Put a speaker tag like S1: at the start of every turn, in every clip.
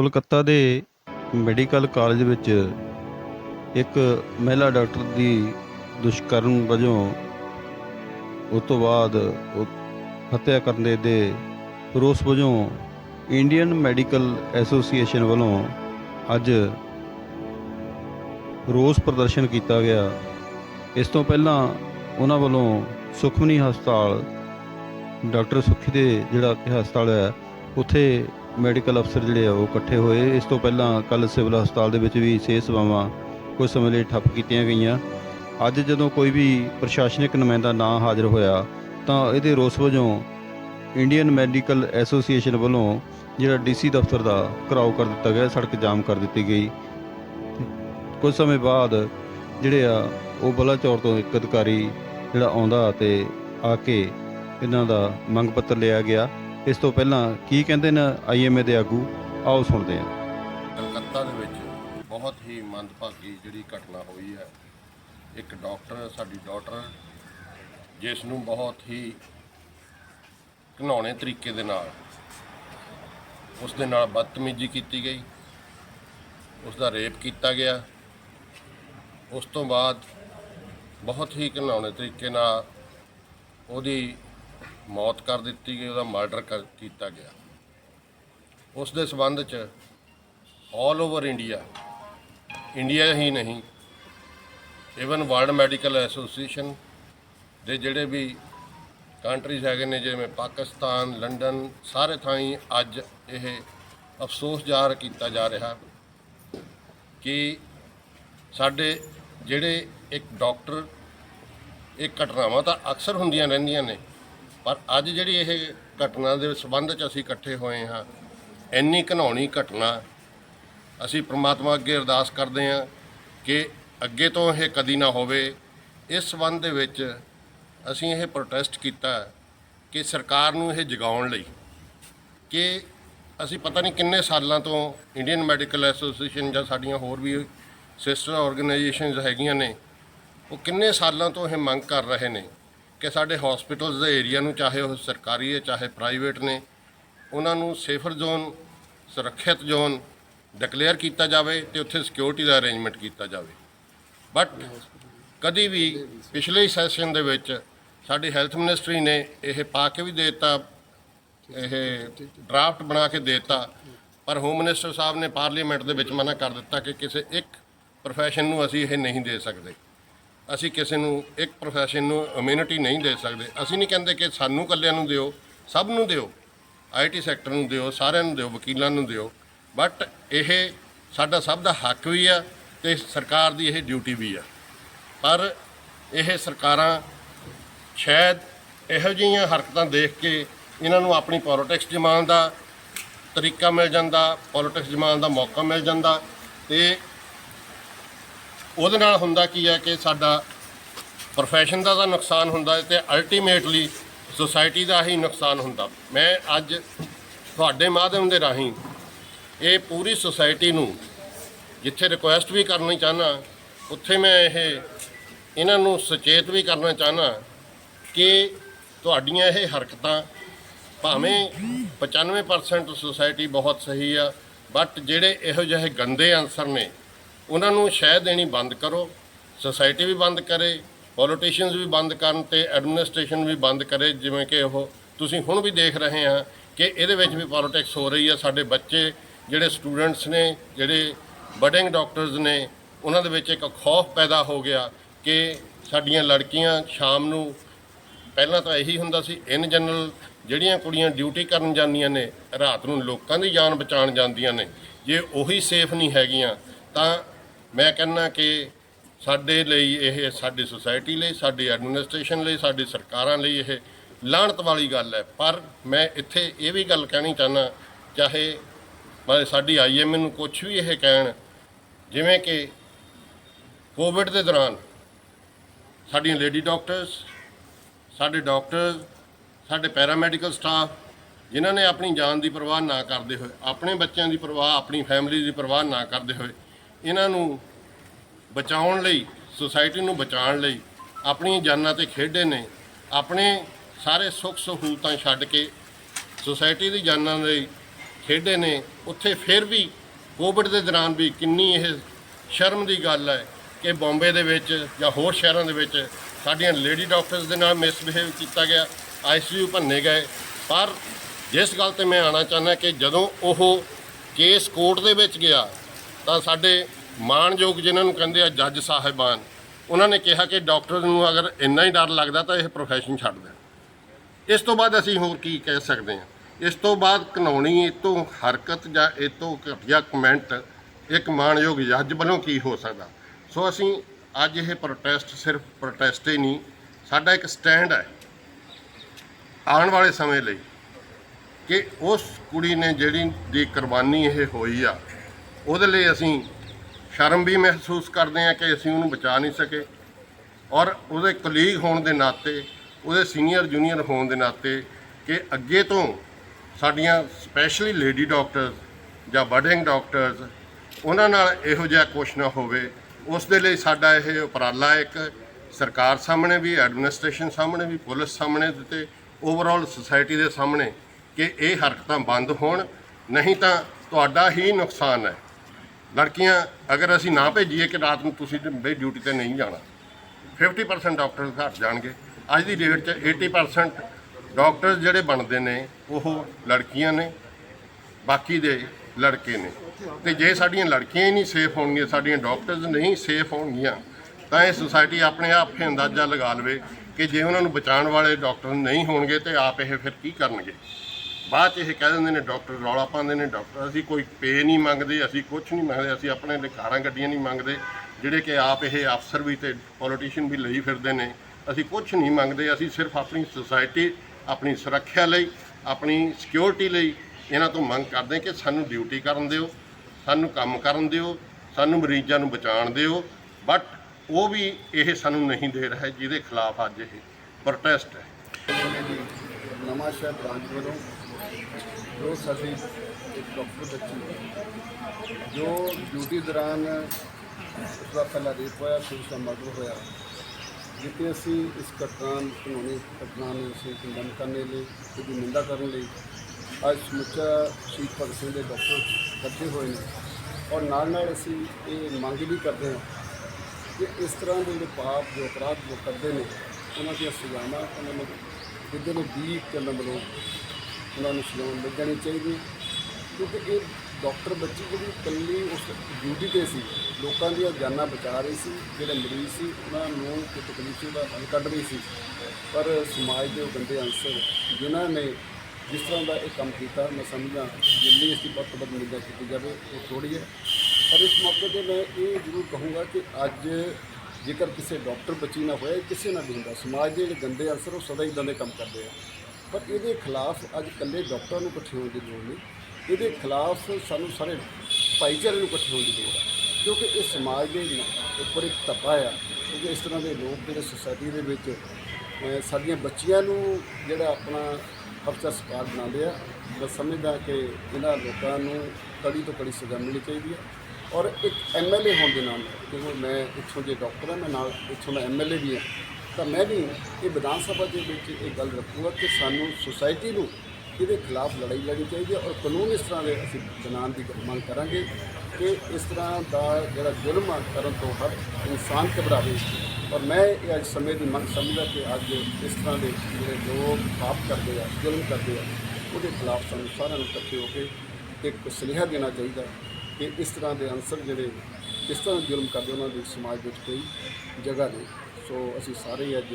S1: ਕੋਲਕਾਤਾ ਦੇ medical college ਵਿੱਚ ਇੱਕ ਮਹਿਲਾ ਡਾਕਟਰ ਦੀ ਦੁਸ਼ਕਰਮ ਵਜੋਂ ਉਸ ਤੋਂ ਬਾਅਦ ਹੱਤਿਆ ਕਰਨ ਦੇ ਦੇ ਰੋਸ ਵਜੋਂ ਇੰਡੀਅਨ ਮੈਡੀਕਲ ਐਸੋਸੀਏਸ਼ਨ ਵੱਲੋਂ ਅੱਜ ਰੋਸ ਪ੍ਰਦਰਸ਼ਨ ਕੀਤਾ ਗਿਆ। ਇਸ ਤੋਂ ਪਹਿਲਾਂ ਉਹਨਾਂ ਵੱਲੋਂ ਸੁਖਮਨੀ ਹਸਪਤਾਲ, ਡਾਕਟਰ ਸੁਖੀ ਦੇ ਜਿਹੜਾ ਕਿ ਹਸਪਤਾਲ ਹੈ, ਉੱਥੇ ਮੈਡੀਕਲ ਅਫਸਰ ਜਿਹੜੇ ਆ ਉਹ ਇਕੱਠੇ ਹੋਏ। ਇਸ ਤੋਂ ਪਹਿਲਾਂ ਕੱਲ ਸਿਵਲ ਹਸਪਤਾਲ ਦੇ ਵਿੱਚ ਵੀ ਸਿਹਤ ਸੇਵਾਵਾਂ ਕੁਝ ਸਮੇਂ ਲਈ ਠੱਪ ਕੀਤੀਆਂ ਗਈਆਂ। ਅੱਜ ਜਦੋਂ ਕੋਈ ਵੀ ਪ੍ਰਸ਼ਾਸਨਿਕ ਨੁਮਾਇੰਦਾ ਨਾ ਹਾਜ਼ਰ ਹੋਇਆ, ਤਾਂ ਇਹਦੇ ਰੋਸ ਵਜੋਂ ਇੰਡੀਅਨ ਮੈਡੀਕਲ ਐਸੋਸੀਏਸ਼ਨ ਵੱਲੋਂ ਜਿਹੜਾ ਡੀਸੀ ਦਫ਼ਤਰ ਦਾ ਘਰਾਓ ਕਰ ਦਿੱਤਾ ਗਿਆ, ਸੜਕ ਜਾਮ ਕਰ ਦਿੱਤੀ ਗਈ। ਕੁਝ ਸਮੇਂ ਬਾਅਦ ਜਿਹੜੇ ਆ ਉਹ ਬਲਾਚੌਰ ਤੋਂ ਇੱਕ ਅਧਿਕਾਰੀ ਜਿਹੜਾ ਆਉਂਦਾ ਤੇ ਆ ਕੇ ਇਹਨਾਂ ਦਾ ਮੰਗ ਪੱਤਰ ਲਿਆ ਗਿਆ। ਇਸ ਤੋਂ ਪਹਿਲਾਂ ਕੀ ਕਹਿੰਦੇ ਨੇ ਆਈਐਮਏ ਦੇ ਆਗੂ? ਆਓ ਸੁਣਦੇ ਹਾਂ।
S2: ਕਲਕੱਤਾ ਦੇ ਵਿੱਚ ਬਹੁਤ ਹੀ ਮੰਦਭਾਗੀ ਜਿਹੜੀ ਘਟਨਾ ਹੋਈ ਹੈ। ਇੱਕ ਡਾਕਟਰ, ਸਾਡੀ ਡਾਕਟਰ ਜਿਸ ਨੂੰ ਬਹੁਤ ਹੀ ਘਿਨਾਉਣੇ ਤਰੀਕੇ ਦੇ ਨਾਲ ਉਸ ਦੇ ਨਾਲ ਬਦਤਮੀਜ਼ੀ ਕੀਤੀ ਗਈ। ਉਸ ਦਾ ਰੇਪ ਕੀਤਾ ਗਿਆ। ਉਸ ਤੋਂ ਬਾਅਦ ਬਹੁਤ ਹੀ ਘਿਨਾਉਣੇ ਤਰੀਕੇ ਨਾਲ ਉਹਦੀ ਮੌਤ ਕਰ ਦਿੱਤੀ ਗਈ, ਉਹਦਾ ਮਰਡਰ ਕਰ ਕੀਤਾ ਗਿਆ। ਉਸ ਦੇ ਸਬੰਧ 'ਚ ਆਲ ਓਵਰ ਇੰਡੀਆ ਇੰਡੀਆ ਹੀ ਨਹੀਂ ਇਵਨ ਵਰਲਡ ਮੈਡੀਕਲ ਐਸੋਸੀਏਸ਼ਨ ਦੇ ਜਿਹੜੇ ਵੀ ਕੰਟਰੀਜ਼ ਹੈਗੇ ਨੇ, ਜਿਵੇਂ ਪਾਕਿਸਤਾਨ, ਲੰਡਨ, ਸਾਰੇ ਥਾਂ ਹੀ ਅੱਜ ਇਹ ਅਫਸੋਸ ਜ਼ਾਹਰ ਕੀਤਾ ਜਾ ਰਿਹਾ ਕਿ ਸਾਡੇ ਜਿਹੜੇ ਇੱਕ ਡਾਕਟਰ ਇਹ ਘਟਨਾਵਾਂ ਤਾਂ ਅਕਸਰ ਹੁੰਦੀਆਂ ਰਹਿੰਦੀਆਂ ਨੇ ਪਰ ਅੱਜ ਜਿਹੜੀ ਇਹ ਘਟਨਾ ਦੇ ਸਬੰਧ 'ਚ ਅਸੀਂ ਇਕੱਠੇ ਹੋਏ ਹਾਂ, ਇੰਨੀ ਘਿਨਾਉਣੀ ਘਟਨਾ, ਅਸੀਂ ਪ੍ਰਮਾਤਮਾ ਅੱਗੇ ਅਰਦਾਸ ਕਰਦੇ ਹਾਂ ਕਿ ਅੱਗੇ ਤੋਂ ਇਹ ਕਦੀ ਨਾ ਹੋਵੇ। ਇਸ ਸਬੰਧ ਦੇ ਵਿੱਚ ਅਸੀਂ ਇਹ ਪ੍ਰੋਟੈਸਟ ਕੀਤਾ ਕਿ ਸਰਕਾਰ ਨੂੰ ਇਹ ਜਗਾਉਣ ਲਈ ਕਿ ਅਸੀਂ ਪਤਾ ਨਹੀਂ ਕਿੰਨੇ ਸਾਲਾਂ ਤੋਂ ਇੰਡੀਅਨ ਮੈਡੀਕਲ ਐਸੋਸੀਏਸ਼ਨ ਜਾਂ ਸਾਡੀਆਂ ਹੋਰ ਵੀ ਸਿਸਟਰ ਆਰਗੇਨਾਈਜੇਸ਼ਨਸ ਹੈਗੀਆਂ ਨੇ, ਉਹ ਕਿੰਨੇ ਸਾਲਾਂ ਤੋਂ ਇਹ ਮੰਗ ਕਰ ਰਹੇ ਨੇ। ਕਿ ਸਾਡੇ ਹਸਪੀਟਲਸ ਦੇ ਏਰੀਆ ਨੂੰ, ਚਾਹੇ ਉਹ ਸਰਕਾਰੀ ਹੈ, ਚਾਹੇ ਪ੍ਰਾਈਵੇਟ ਨੇ, ਉਹਨਾਂ ਨੂੰ ਸੇਫਰ ਜ਼ੋਨ ਸੁਰੱਖਿਅਤ ਜ਼ੋਨ ਡਿਕਲੇਅਰ ਕੀਤਾ ਜਾਵੇ ਤੇ ਉੱਥੇ ਸਿਕਿਉਰਿਟੀ ਦਾ ਅਰੇਂਜਮੈਂਟ ਕੀਤਾ ਜਾਵੇ। ਬਟ ਕਦੀ ਵੀ ਪਿਛਲੇ ਸੈਸ਼ਨ ਦੇ ਵਿੱਚ ਸਾਡੀ ਹੈਲਥ ਮਿਨਿਸਟਰੀ ਨੇ ਇਹ ਪਾ ਕੇ ਵੀ ਦੇ ਦਿੱਤਾ, ਇਹ ਡਰਾਫਟ ਬਣਾ ਕੇ ਦੇ ਦਿੱਤਾ, ਪਰ ਹੋਮ ਮਿਨਿਸਟਰ ਸਾਹਿਬ ਨੇ ਪਾਰਲੀਮੈਂਟ ਦੇ ਵਿੱਚ ਮਨਾ ਕਰ ਦਿੱਤਾ ਕਿ ਕਿਸੇ ਇੱਕ ਪ੍ਰੋਫੈਸ਼ਨ ਨੂੰ ਅਸੀਂ ਇਹ ਨਹੀਂ ਦੇ ਸਕਦੇ। ਅਸੀਂ ਕਿਸੇ ਨੂੰ ਇੱਕ ਪ੍ਰੋਫੈਸ਼ਨ ਨੂੰ ਇਮਿਊਨਿਟੀ ਨਹੀਂ ਦੇ ਸਕਦੇ। ਅਸੀਂ ਨਹੀਂ ਕਹਿੰਦੇ ਕਿ ਸਾਨੂੰ ਇਕੱਲਿਆਂ ਨੂੰ ਦਿਓ, ਸਭ ਨੂੰ ਦਿਓ ਆਈਟੀ ਸੈਕਟਰ ਨੂੰ ਦਿਓ, ਸਾਰਿਆਂ ਨੂੰ ਦਿਓ, ਵਕੀਲਾਂ ਨੂੰ ਦਿਓ। ਬਟ ਇਹ ਸਾਡਾ ਸਭ ਦਾ ਹੱਕ ਵੀ ਆ ਤੇ ਸਰਕਾਰ ਦੀ ਇਹ ਡਿਊਟੀ ਵੀ ਆ। ਪਰ ਇਹ ਸਰਕਾਰਾਂ ਸ਼ਾਇਦ ਇਹੋ ਜਿਹੀਆਂ ਹਰਕਤਾਂ ਦੇਖ ਕੇ ਇਹਨਾਂ ਨੂੰ ਆਪਣੀ ਪੋਲਿਟਿਕਸ ਜਮਾਉਣ ਦਾ ਤਰੀਕਾ ਮਿਲ ਜਾਂਦਾ ਪੋਲਿਟਿਕਸ ਜਮਾਉਣ ਦਾ ਮੌਕਾ ਮਿਲ ਜਾਂਦਾ ਤੇ ਉਹਦੇ ਨਾਲ ਹੁੰਦਾ ਕੀ ਹੈ ਕਿ ਸਾਡਾ ਪ੍ਰੋਫੈਸ਼ਨ ਦਾ ਤਾਂ ਨੁਕਸਾਨ ਹੁੰਦਾ ਹੈ ਤੇ ਅਲਟੀਮੇਟਲੀ ਸੋਸਾਇਟੀ ਦਾ ਹੀ ਨੁਕਸਾਨ ਹੁੰਦਾ। ਮੈਂ ਅੱਜ ਤੁਹਾਡੇ ਮਾਧਿਅਮ ਦੇ ਰਾਹੀਂ ਇਹ ਪੂਰੀ ਸੋਸਾਇਟੀ ਨੂੰ ਜਿੱਥੇ ਰਿਕੁਐਸਟ ਵੀ ਕਰਨੀ ਚਾਹਨਾ ਉੱਥੇ ਮੈਂ ਇਹ ਇਹਨਾਂ ਨੂੰ ਸੁਚੇਤ ਵੀ ਕਰਨਾ ਚਾਹਨਾ ਕਿ ਤੁਹਾਡੀਆਂ ਇਹ ਹਰਕਤਾਂ ਭਾਵੇਂ 95% ਸੋਸਾਇਟੀ ਬਹੁਤ ਸਹੀ ਆ ਬਟ ਜਿਹੜੇ ਇਹੋ ਜਿਹੇ ਗੰਦੇ ਅਨਸਰ ਨੇ ਉਹਨਾਂ ਨੂੰ ਸ਼ਹਿ ਦੇਣੀ ਬੰਦ ਕਰੋ ਸੋਸਾਇਟੀ ਵੀ ਬੰਦ ਕਰੇ ਪੋਲੀਟੀਸ਼ੀਅਨਸ ਵੀ ਬੰਦ ਕਰਨ ਤੇ ਐਡਮਿਨਿਸਟ੍ਰੇਸ਼ਨ ਵੀ ਬੰਦ ਕਰੇ, ਜਿਵੇਂ ਕਿ ਉਹ ਤੁਸੀਂ ਹੁਣ ਵੀ ਦੇਖ ਰਹੇ ਆ ਕਿ ਇਹਦੇ ਵਿੱਚ ਵੀ ਪੋਲਿਟਿਕਸ ਹੋ ਰਹੀ ਆ। ਸਾਡੇ ਬੱਚੇ ਜਿਹੜੇ ਸਟੂਡੈਂਟਸ ਨੇ, ਜਿਹੜੇ ਬਡਿੰਗ ਡਾਕਟਰਸ ਨੇ, ਉਹਨਾਂ ਦੇ ਵਿੱਚ ਇੱਕ ਖੌਫ ਪੈਦਾ ਹੋ ਗਿਆ ਕਿ ਸਾਡੀਆਂ ਲੜਕੀਆਂ ਸ਼ਾਮ ਨੂੰ, ਪਹਿਲਾਂ ਤਾਂ ਇਹੀ ਹੁੰਦਾ ਸੀ ਇਨ ਜਨਰਲ ਜਿਹੜੀਆਂ ਕੁੜੀਆਂ ਡਿਊਟੀ ਕਰਨ ਜਾਂਦੀਆਂ ਨੇ, ਰਾਤ ਨੂੰ ਲੋਕਾਂ ਦੀ ਜਾਨ ਬਚਾਉਣ ਜਾਂਦੀਆਂ ਨੇ, ਜੇ ਉਹੀ ਸੇਫ ਨਹੀਂ ਹੈਗੀਆਂ, ਤਾਂ ਮੈਂ ਕਹਿੰਦਾ ਕਿ ਸਾਡੇ ਲਈ ਇਹ, ਸਾਡੀ ਸੁਸਾਇਟੀ ਲਈ, ਸਾਡੀ ਐਡਮਿਨਿਸਟ੍ਰੇਸ਼ਨ ਲਈ, ਸਾਡੀ ਸਰਕਾਰਾਂ ਲਈ ਇਹ ਲਾਹਣਤ ਵਾਲੀ ਗੱਲ ਹੈ। ਪਰ ਮੈਂ ਇੱਥੇ ਇਹ ਵੀ ਗੱਲ ਕਹਿਣੀ ਚਾਹਨਾ ਚਾਹੇ ਭਾਵੇਂ ਸਾਡੀ ਆਈਐਮਏ ਨੂੰ ਕੁਝ ਵੀ ਇਹ ਕਹਿਣ, ਜਿਵੇਂ ਕਿ ਕੋਵਿਡ ਦੇ ਦੌਰਾਨ ਸਾਡੀਆਂ ਲੇਡੀ ਡਾਕਟਰਸ ਸਾਡੇ ਡਾਕਟਰ ਸਾਡੇ ਪੈਰਾਮੈਡੀਕਲ ਸਟਾਫ ਜਿਨ੍ਹਾਂ ਨੇ ਆਪਣੀ ਜਾਨ ਦੀ ਪਰਵਾਹ ਨਾ ਕਰਦੇ ਹੋਏ, ਆਪਣੇ ਬੱਚਿਆਂ ਦੀ ਪਰਵਾਹ, ਆਪਣੀ ਫੈਮਿਲੀ ਦੀ ਪਰਵਾਹ ਨਾ ਕਰਦੇ ਹੋਏ ਇਹਨਾਂ ਨੂੰ ਬਚਾਉਣ ਲਈ ਸੁਸਾਇਟੀ ਨੂੰ ਬਚਾਉਣ ਲਈ ਆਪਣੀਆਂ ਜਾਨਾਂ ਤੇ ਖੇਡੇ ਨੇ, ਆਪਣੇ ਸਾਰੇ ਸੁੱਖ ਸਹੂਲਤਾਂ ਛੱਡ ਕੇ ਸੁਸਾਇਟੀ ਦੀ ਜਾਨਾਂ ਲਈ ਖੇਡੇ ਨੇ, ਉੱਥੇ ਫਿਰ ਵੀ ਕੋਵਿਡ ਦੇ ਦੌਰਾਨ ਵੀ ਕਿੰਨੀ ਇਹ ਸ਼ਰਮ ਦੀ ਗੱਲ ਹੈ ਕਿ ਬੰਬੇ ਦੇ ਵਿੱਚ ਜਾਂ ਹੋਰ ਸ਼ਹਿਰਾਂ ਦੇ ਵਿੱਚ ਸਾਡੀਆਂ ਲੇਡੀ ਡਾਕਟਰਸ ਦੇ ਨਾਲ ਮਿਸਬਿਹੇਵ ਕੀਤਾ ਗਿਆ ਆਈਸੀਯੂ ਭੰਨੇ ਗਏ। ਪਰ ਜਿਸ ਗੱਲ ਤੇ ਮੈਂ ਆਣਾ ਚਾਹੁੰਦਾ ਕਿ ਜਦੋਂ ਉਹ ਕੇਸ ਕੋਰਟ ਦੇ ਵਿੱਚ ਗਿਆ ਤਾਂ ਸਾਡੇ ਮਾਣਯੋਗ ਜਿਨ੍ਹਾਂ ਨੂੰ ਕਹਿੰਦੇ ਆ ਜੱਜ ਸਾਹਿਬਾਨ, ਉਹਨਾਂ ਨੇ ਕਿਹਾ ਕਿ ਡਾਕਟਰ ਨੂੰ ਅਗਰ ਇੰਨਾ ਹੀ ਡਰ ਲੱਗਦਾ ਤਾਂ ਇਹ ਪ੍ਰੋਫੈਸ਼ਨ ਛੱਡ ਦੇਣ। ਇਸ ਤੋਂ ਬਾਅਦ ਅਸੀਂ ਹੋਰ ਕੀ ਕਹਿ ਸਕਦੇ ਹਾਂ? ਇਸ ਤੋਂ ਬਾਅਦ ਕਾਨੂੰਨੀ ਇਹ ਤੋਂ ਹਰਕਤ ਜਾਂ ਇਹ ਤੋਂ ਘਟੀਆ ਕਮੈਂਟ ਇੱਕ ਮਾਣਯੋਗ ਜੱਜ ਵੱਲੋਂ ਕੀ ਹੋ ਸਕਦਾ? ਸੋ ਅਸੀਂ ਅੱਜ ਇਹ ਪ੍ਰੋਟੈਸਟ ਸਿਰਫ ਪ੍ਰੋਟੈਸਟ ਹੀ ਨਹੀਂ, ਸਾਡਾ ਇੱਕ ਸਟੈਂਡ ਹੈ ਆਉਣ ਵਾਲੇ ਸਮੇਂ ਲਈ ਕਿ ਉਸ ਕੁੜੀ ਨੇ ਜਿਹੜੀ ਦੀ ਕੁਰਬਾਨੀ ਇਹ ਹੋਈ ਆ ਉਹਦੇ ਲਈ ਅਸੀਂ ਸ਼ਰਮ ਵੀ ਮਹਿਸੂਸ ਕਰਦੇ ਹਾਂ ਕਿ ਅਸੀਂ ਉਹਨੂੰ ਬਚਾ ਨਹੀਂ ਸਕੇ। ਔਰ ਉਹਦੇ ਕਲੀਗ ਹੋਣ ਦੇ ਨਾਤੇ, ਉਹਦੇ ਸੀਨੀਅਰ ਜੂਨੀਅਰ ਹੋਣ ਦੇ ਨਾਤੇ ਕਿ ਅੱਗੇ ਤੋਂ ਸਾਡੀਆਂ ਸਪੈਸ਼ਲੀ ਲੇਡੀ ਡਾਕਟਰਸ ਜਾਂ ਬਡਿੰਗ ਡਾਕਟਰਸ ਉਹਨਾਂ ਨਾਲ ਇਹੋ ਜਿਹਾ ਕੁਛ ਨਾ ਹੋਵੇ। ਉਸ ਦੇ ਲਈ ਸਾਡਾ ਇਹ ਉਪਰਾਲਾ ਇੱਕ ਸਰਕਾਰ ਸਾਹਮਣੇ ਵੀ ਐਡਮਿਨਿਸਟ੍ਰੇਸ਼ਨ ਸਾਹਮਣੇ ਵੀ, ਪੁਲਿਸ ਸਾਹਮਣੇ ਤੇ ਓਵਰਆਲ ਸੁਸਾਇਟੀ ਦੇ ਸਾਹਮਣੇ ਕਿ ਇਹ ਹਰਕਤਾਂ ਬੰਦ ਹੋਣ। ਨਹੀਂ ਤਾਂ ਤੁਹਾਡਾ ਹੀ ਨੁਕਸਾਨ ਹੈ। ਲੜਕੀਆਂ, ਅਗਰ ਅਸੀਂ ਨਾ ਭੇਜੀਏ ਕਿ ਰਾਤ ਨੂੰ ਤੁਸੀਂ ਬਈ ਡਿਊਟੀ ਤੇ ਨਹੀਂ ਜਾਣਾ 50% ਡਾਕਟਰ ਘੱਟ ਜਾਣਗੇ। ਅੱਜ ਦੀ ਡੇਟ 'ਚ 80% ਡਾਕਟਰ ਜਿਹੜੇ ਬਣਦੇ ਨੇ, ਉਹ ਲੜਕੀਆਂ ਨੇ, ਬਾਕੀ ਦੇ ਲੜਕੇ ਨੇ। ਤੇ ਜੇ ਸਾਡੀਆਂ ਲੜਕੀਆਂ ਹੀ ਨਹੀਂ ਸੇਫ ਹੋਣਗੀਆਂ, ਸਾਡੀਆਂ ਡਾਕਟਰਸ ਨਹੀਂ ਸੇਫ ਹੋਣਗੀਆਂ, ਤਾਂ ਇਹ ਸੁਸਾਇਟੀ ਆਪਣੇ ਆਪ ਹੀ ਅੰਦਾਜ਼ਾ ਲਗਾ ਲਵੇ ਕਿ ਜੇ ਉਹਨਾਂ ਨੂੰ ਬਚਾਉਣ ਵਾਲੇ ਡਾਕਟਰ ਨਹੀਂ ਹੋਣਗੇ, ਤੇ ਆਪ ਇਹ ਫਿਰ ਕੀ ਕਰਨਗੇ? ਬਾਅਦ 'ਚ ਇਹ ਕਹਿ ਦਿੰਦੇ ਨੇ, ਡਾਕਟਰ ਰੌਲਾ ਪਾਉਂਦੇ ਨੇ, ਡਾਕਟਰ ਅਸੀਂ ਕੋਈ ਪੇ ਨਹੀਂ ਮੰਗਦੇ, ਅਸੀਂ ਕੁਝ ਨਹੀਂ ਮੰਗਦੇ, ਅਸੀਂ ਆਪਣੇ ਲਈ ਕਾਰਾਂ ਗੱਡੀਆਂ ਨਹੀਂ ਮੰਗਦੇ, ਜਿਹੜੇ ਕਿ ਆਪ ਇਹ ਅਫਸਰ ਵੀ ਤੇ ਪੋਲੀਟੀਸ਼ੀਅਨ ਵੀ ਲਈ ਫਿਰਦੇ ਨੇ, ਅਸੀਂ ਕੁਝ ਨਹੀਂ ਮੰਗਦੇ, ਅਸੀਂ ਸਿਰਫ ਆਪਣੀ ਸੁਸਾਇਟੀ ਆਪਣੀ ਸੁਰੱਖਿਆ ਲਈ, ਆਪਣੀ ਸਿਕਿਉਰਿਟੀ ਲਈ ਇਹਨਾਂ ਤੋਂ ਮੰਗ ਕਰਦੇ ਕਿ ਸਾਨੂੰ ਡਿਊਟੀ ਕਰਨ ਦਿਓ, ਸਾਨੂੰ ਕੰਮ ਕਰਨ ਦਿਓ, ਸਾਨੂੰ ਮਰੀਜ਼ਾਂ ਨੂੰ ਬਚਾਉਣ ਦਿਓ ਬਟ ਉਹ ਵੀ ਇਹ ਸਾਨੂੰ ਨਹੀਂ ਦੇ ਰਿਹਾ ਜਿਹਦੇ ਖਿਲਾਫ ਅੱਜ ਇਹ ਪ੍ਰੋਟੈਸਟ ਹੈ।
S3: ਨਵਾਂ ਸ਼ਹਿਰ ਬ੍ਰਾਂਚ ਵੱਲੋਂ ਜੋ ਸਾਡੀ ਇੱਕ ਡਾਕਟਰ ਬੱਚੀ ਜੋ ਡਿਊਟੀ ਦੌਰਾਨ ਉਸਦਾ ਪਹਿਲਾ ਰੇਪ ਹੋਇਆ, ਫਿਰ ਉਸਦਾ ਮਰਡਰ ਹੋਇਆ। ਜਿੱਥੇ ਅਸੀਂ ਇਸ ਘਟਨਾ ਨੂੰ, ਕਾਨੂੰਨੀ ਘਟਨਾ ਨੂੰ ਅਸੀਂ ਕੰਡਮ ਕਰਨ ਲਈ ਉਹਦੀ ਨਿੰਦਾ ਕਰਨ ਲਈ, ਅੱਜ ਸਮੁੱਚਾ ਸ਼ਹੀਦ ਭਗਤ ਸਿੰਘ ਦੇ ਡਾਕਟਰ ਇਕੱਠੇ ਹੋਏ ਨੇ। ਔਰ ਨਾਲ ਨਾਲ ਅਸੀਂ ਇਹ ਮੰਗ ਵੀ ਕਰਦੇ ਹਾਂ ਕਿ ਇਸ ਤਰ੍ਹਾਂ ਦੇ ਜਿਹੜੇ ਪਾਪ, ਜੋ ਅਪਰਾਧ ਜੋ ਕਰਦੇ ਨੇ, ਉਹਨਾਂ ਦੀਆਂ ਸਜ਼ਾਵਾਂ, ਉਹਨਾਂ ਨੂੰ ਜਿੱਦੇ ਨੂੰ 20 ਚੱਲਣ ਵੱਲੋਂ ਉਹਨਾਂ ਨੂੰ ਸਜ਼ਾ ਮਿਲ ਜਾਣੀ ਚਾਹੀਦੀ ਹੈ। ਕਿਉਂਕਿ ਇਹ ਡਾਕਟਰ ਬੱਚੀ ਜਿਹੜੀ ਇਕੱਲੀ ਉਸ ਡਿਊਟੀ ਤੇ ਸੀ, ਲੋਕਾਂ ਦੀਆਂ ਜਾਨਾਂ ਬਚਾ ਰਹੀ ਸੀ, ਜਿਹੜੇ ਮਰੀਜ਼ ਸੀ, ਉਹਨਾਂ ਨੂੰ ਕੋਈ ਤਕਲੀਫ ਦਾ ਹੱਲ ਕੱਢ ਰਹੀ ਸੀ। ਪਰ ਸਮਾਜ ਦੇ ਉਹ ਗੰਦੇ ਅੰਸਰ ਜਿਨ੍ਹਾਂ ਨੇ ਜਿਸ ਤਰ੍ਹਾਂ ਦਾ ਇਹ ਕੰਮ ਕੀਤਾ, ਮੈਂ ਸਮਝਦਾ ਜਿੰਨੀ ਇਸ ਦੀ ਵੱਧ ਤੋਂ ਵੱਧ ਨਿੰਦਾ ਕੀਤੀ ਜਾਵੇ, ਉਹ ਥੋੜੀ ਹੈ। ਪਰ ਇਸ ਮੌਕੇ ਤੇ ਮੈਂ ਇਹ ਜ਼ਰੂਰ ਕਹੂੰਗਾ ਕਿ ਅੱਜ ਜੇਕਰ ਕਿਸੇ ਡਾਕਟਰ ਬੱਚੀ ਨਾ ਹੋਇਆ ਕਿਸੇ ਨਾਲ ਵੀ ਹੁੰਦਾ। ਸਮਾਜ ਦੇ ਜਿਹੜੇ ਗੰਦੇ ਅਨਸਰ ਉਹ ਸਦਾ ਹੀ ਇਦਾਂ ਦੇ ਕੰਮ ਕਰਦੇ ਆ। ਪਰ ਇਹਦੇ ਖਿਲਾਫ ਅੱਜ ਇਕੱਲੇ ਡਾਕਟਰਾਂ ਨੂੰ ਇਕੱਠੇ ਹੋਣ ਦੀ ਲੋੜ ਨਹੀਂ। ਇਹਦੇ ਖਿਲਾਫ ਸਾਨੂੰ ਸਾਰੇ ਭਾਈਚਾਰੇ ਨੂੰ ਇਕੱਠੇ ਹੋਣ ਦੀ ਲੋੜ ਹੈ ਕਿਉਂਕਿ ਇਹ ਸਮਾਜ ਦੇ ਉੱਪਰ ਇੱਕ ਧੱਬਾ ਆ ਕਿਉਂਕਿ ਇਸ ਤਰ੍ਹਾਂ ਦੇ ਲੋਕ ਜਿਹੜੇ ਸੋਸਾਇਟੀ ਦੇ ਵਿੱਚ ਸਾਡੀਆਂ ਬੱਚੀਆਂ ਨੂੰ ਜਿਹੜਾ ਆਪਣਾ ਹਫਤਾ ਸਕਾਰ ਬਣਾਉਂਦੇ ਆ, ਮੈਂ ਸਮਝਦਾ ਕਿ ਇਹਨਾਂ ਲੋਕਾਂ ਨੂੰ ਕੜੀ ਤੋਂ ਕੜੀ ਸਜ਼ਾ ਮਿਲਣੀ ਚਾਹੀਦੀ ਹੈ ਔਰ ਇੱਕ ਐਮਐਲਏ ਹੋਣ ਦੇ ਨਾਲ, ਕਿਉਂਕਿ ਮੈਂ ਇੱਥੋਂ ਦੇ ਡਾਕਟਰ ਹਾਂ ਮੈਂ ਨਾਲ ਇੱਥੋਂ ਦਾ ਐਮਐਲਏ ਵੀ ਹਾਂ ਤਾਂ ਮੈਂ ਵੀ ਇਹ ਵਿਧਾਨ ਸਭਾ ਦੇ ਵਿੱਚ ਇਹ ਗੱਲ ਰੱਖੂਗਾ ਕਿ ਸਾਨੂੰ ਸੁਸਾਇਟੀ ਨੂੰ ਇਹਦੇ ਖਿਲਾਫ ਲੜਾਈ ਲੜਨੀ ਚਾਹੀਦੀ ਹੈ ਔਰ ਕਾਨੂੰਨ ਇਸ ਤਰ੍ਹਾਂ ਦੇ ਅਸੀਂ ਬਣਾਉਣ ਦੀ ਮੰਗ ਕਰਾਂਗੇ ਕਿ ਇਸ ਤਰ੍ਹਾਂ ਦਾ ਜਿਹੜਾ ਜ਼ੁਲਮ ਆ ਕਰਨ ਤੋਂ ਹਰ ਇਨਸਾਨ ਘਬਰਾਵੇ। ਔਰ ਮੈਂ ਇਹ ਅੱਜ ਸਮੇਂ ਦੀ ਮੰਗ ਸਮਝਦਾ ਕਿ ਅੱਜ ਇਸ ਤਰ੍ਹਾਂ ਦੇ ਜਿਹੜੇ ਲੋਕ ਪਾਪ ਕਰਦੇ ਆ, ਜ਼ੁਲਮ ਕਰਦੇ ਆ, ਉਹਦੇ ਖਿਲਾਫ ਸਾਨੂੰ ਸਾਰਿਆਂ ਨੂੰ ਇਕੱਠੇ ਹੋ ਕੇ ਇੱਕ ਸੁਨੇਹਾ ਦੇਣਾ ਚਾਹੀਦਾ ਕਿ ਇਸ ਤਰ੍ਹਾਂ ਦੇ ਅਨਸਰ ਜਿਹੜੇ ਇਸ ਤਰ੍ਹਾਂ ਜ਼ੁਲਮ ਕਰਦੇ ਉਹਨਾਂ ਦੀ ਸਮਾਜ ਵਿੱਚ ਕੋਈ ਜਗ੍ਹਾ ਨਹੀਂ। ਸੋ ਅਸੀਂ ਸਾਰੇ ਹੀ ਅੱਜ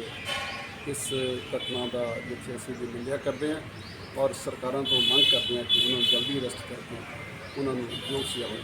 S3: ਇਸ ਘਟਨਾ ਦਾ ਜਿੱਥੇ ਅਸੀਂ ਵੀ ਨਿੰਦਿਆ ਕਰਦੇ ਹਾਂ ਔਰ ਸਰਕਾਰਾਂ ਤੋਂ ਮੰਗ ਕਰਦੇ ਹਾਂ ਕਿ ਉਹਨਾਂ ਨੂੰ ਜਲਦੀ ਅਰੈਸਟ ਕਰਕੇ ਉਹਨਾਂ ਨੂੰ ਜੋ ਸਜ਼ਾ ਹੋਣੀ